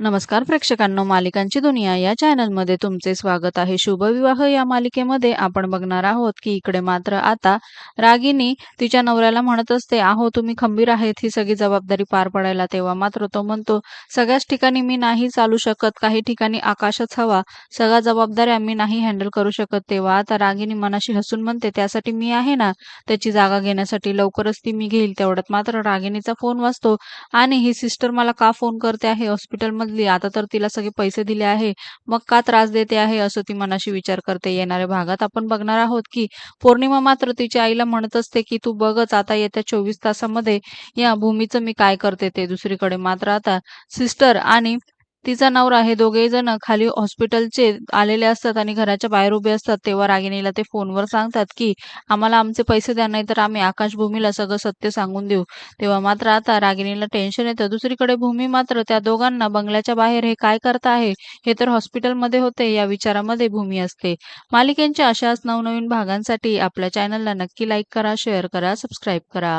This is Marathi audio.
नमस्कार प्रेक्षकांनो मालिकांची दुनिया या चॅनलमध्ये तुमचे स्वागत आहे. शुभविवाह या मालिकेमध्ये आपण बघणार आहोत की इकडे मात्र आता रागिनी तिच्या नवऱ्याला म्हणत असते आहो तुम्ही खंबीर आहेत ही सगळी जबाबदारी पार पडायला तेव्हा मात्र तो म्हणतो सगळ्याच ठिकाणी मी नाही चालू शकत काही ठिकाणी आकाशच हवा सगळ्या जबाबदाऱ्या मी नाही हँडल करू शकत. तेव्हा आता रागिनी मनाशी हसून म्हणते त्यासाठी मी आहे ना त्याची जागा घेण्यासाठी लवकरच ती मी घेईल. तेवढ्यात मात्र रागिनीचा फोन वाचतो आणि ही सिस्टर मला का फोन करते आहे? समजली. आता तर तिला सगळे पैसे दिले आहे. मग का त्रास देते आहे असं ती मनाशी विचार करते. येणाऱ्या भागात आपण बघणार आहोत की पौर्णिमा मात्र तिच्या आईला म्हणत असते की तू बघच आता येत्या चोवीस तासामध्ये या भूमीचं मी काय करते ते दुसरीकडे. मात्र आता सिस्टर आणि तिचा नवरा हे दोघेही जण खाली हॉस्पिटलचे आलेले असतात आणि घराच्या बाहेर उभे असतात. तेव्हा रागिणीला ते फोनवर सांगतात की आम्हाला आमचे पैसे द्या नाही तर आम्ही आकाशभूमीला सगळं सत्य सांगून देऊ. तेव्हा मात्र आता रागिणीला टेन्शन येतं. दुसरीकडे भूमी मात्र त्या दोघांना बंगल्याच्या बाहेर हे काय करत आहे हे तर हॉस्पिटलमध्ये होते. या विचारामध्ये भूमी असते. मालिकेंच्या अशाच नवनवीन भागांसाठी आपल्या चॅनलला नक्की लाईक करा शेअर करा सबस्क्राईब करा.